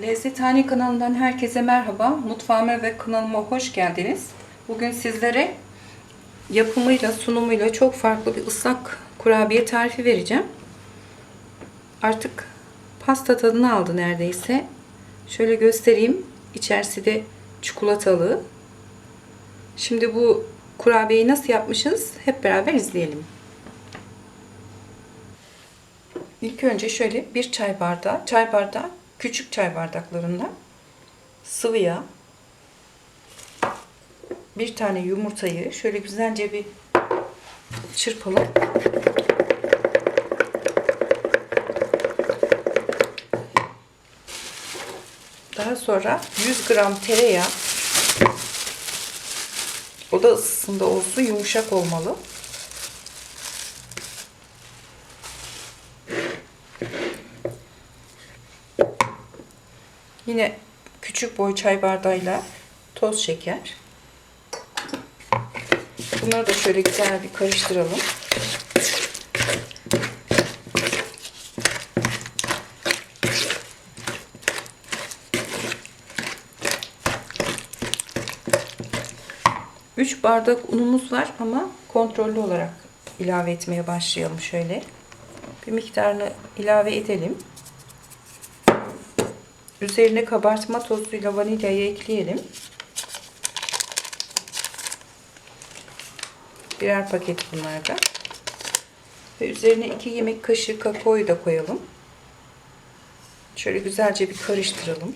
Lezzethane kanalından herkese merhaba. Mutfağıma ve kanalıma hoş geldiniz. Bugün sizlere yapımıyla, sunumuyla çok farklı bir ıslak kurabiye tarifi vereceğim. Artık pasta tadını aldı neredeyse. Şöyle göstereyim. İçerisi de çikolatalı. Şimdi bu kurabiyeyi nasıl yapmışız hep beraber izleyelim. İlk önce şöyle bir çay bardağı, çay bardağı küçük çay bardaklarında sıvı yağ, bir tane yumurtayı şöyle güzelce bir çırpalım. Daha sonra 100 gram tereyağı oda ısısında olsun yumuşak olmalı. Yine küçük boy çay bardağıyla toz şeker. Bunları da şöyle güzel bir karıştıralım. Üç bardak unumuz var ama kontrollü olarak ilave etmeye başlayalım şöyle. Bir miktarını ilave edelim. Üzerine kabartma tozuyla vanilyayı ekleyelim. Birer paket bunlardan. Ve üzerine 2 yemek kaşığı kakaoyu da koyalım. Şöyle güzelce bir karıştıralım.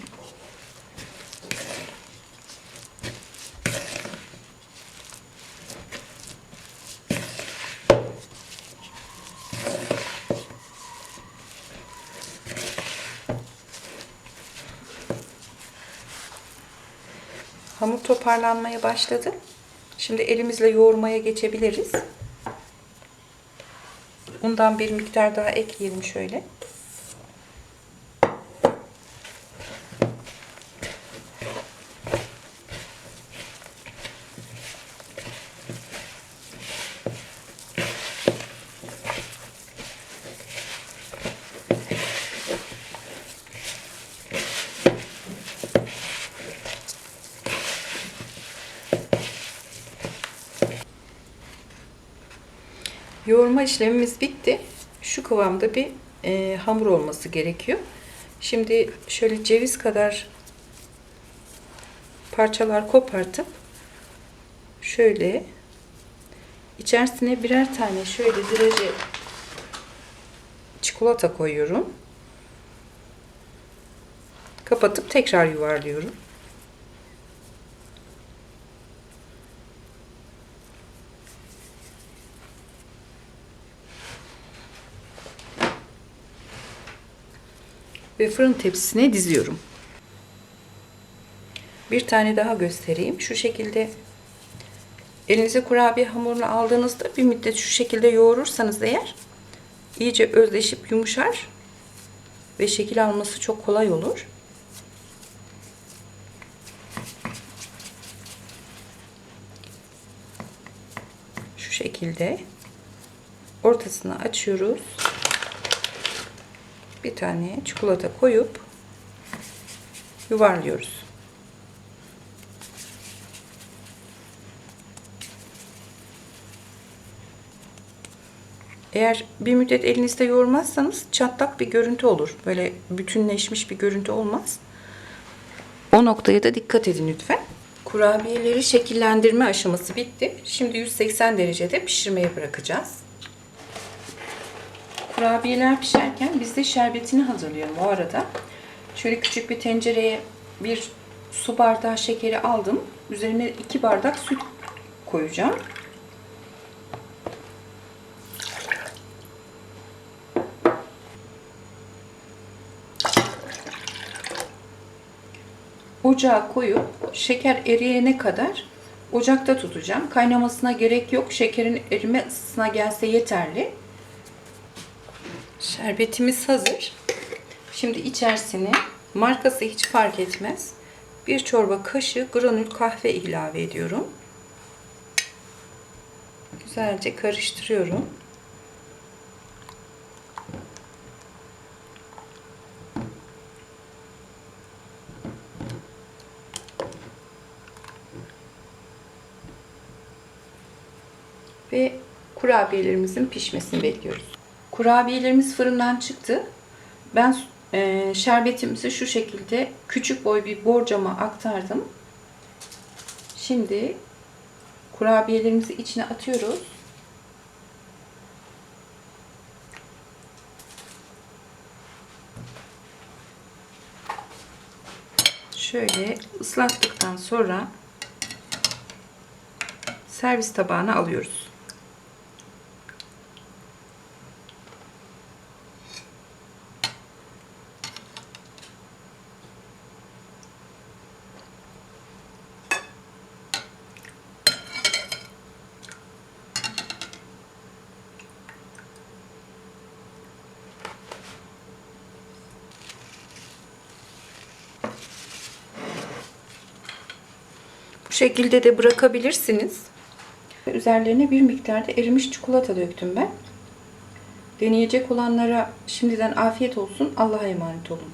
Hamur toparlanmaya başladı. Şimdi elimizle yoğurmaya geçebiliriz. Undan bir miktar daha ekleyelim şöyle. Yoğurma işlemimiz bitti. Şu kıvamda bir e, hamur olması gerekiyor. Şimdi şöyle ceviz kadar parçalar kopartıp şöyle içerisine birer tane şöyle derece çikolata koyuyorum. Kapatıp tekrar yuvarlıyorum. Ve fırın tepsisine diziyorum. Bir tane daha göstereyim. Şu şekilde elinize kurabiye hamurunu aldığınızda bir müddet şu şekilde yoğurursanız eğer iyice özleşip yumuşar ve şekil alması çok kolay olur. Şu şekilde ortasını açıyoruz bir tane çikolata koyup yuvarlıyoruz. Eğer bir müddet elinizde yoğurmazsanız çatlak bir görüntü olur. Böyle bütünleşmiş bir görüntü olmaz. O noktaya da dikkat edin lütfen. Kurabiyeleri şekillendirme aşaması bitti. Şimdi 180 derecede pişirmeye bırakacağız. Kurabiyeler pişerken biz de şerbetini hazırlayalım o arada. Şöyle küçük bir tencereye bir su bardağı şekeri aldım. Üzerine 2 bardak süt koyacağım. Ocağa koyup şeker eriyene kadar ocakta tutacağım. Kaynamasına gerek yok. Şekerin erime ısısına gelse yeterli. Şerbetimiz hazır. Şimdi içerisine markası hiç fark etmez. Bir çorba kaşığı granül kahve ilave ediyorum. Güzelce karıştırıyorum. Ve kurabiyelerimizin pişmesini bekliyoruz. Kurabiyelerimiz fırından çıktı. Ben e, şerbetimizi şu şekilde küçük boy bir borcama aktardım. Şimdi kurabiyelerimizi içine atıyoruz. Şöyle ıslattıktan sonra servis tabağına alıyoruz. Şekilde de bırakabilirsiniz. Üzerlerine bir miktarda erimiş çikolata döktüm ben. Deneyecek olanlara şimdiden afiyet olsun. Allah'a emanet olun.